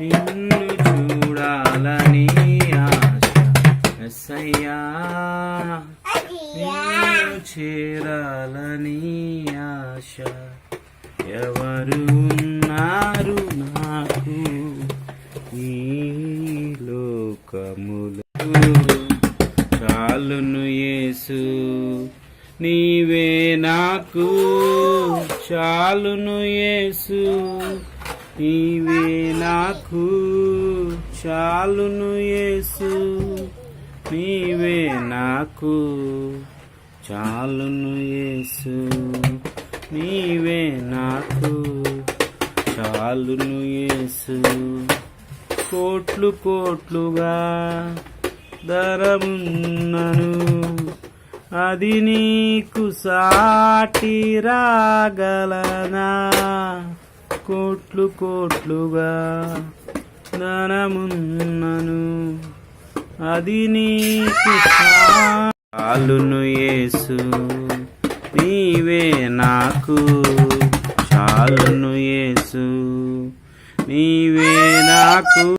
నిన్ను చూడాలని ఆశ. ఎస్సయ్యా నిన్ను చేరాలని ఆశ. ఎవరు ఉన్నారు నాకు ఈ లోకములు? చాలును యేసు నీవే నాకు. చాలును యేసు నీవే నాకు చాలును యేసు. నీవే నాకు చాలును యేసు. నీవే నాకు చాలును యేసు. కోట్లు కోట్లుగా ధరమున్నను. అది నీకు సాటి రాగలనా? కోట్లు కోట్లుగా ధనమున్నను అది నీకు చాలును యేసు నీవే నాకు చాలును యేసు నీవే నాకు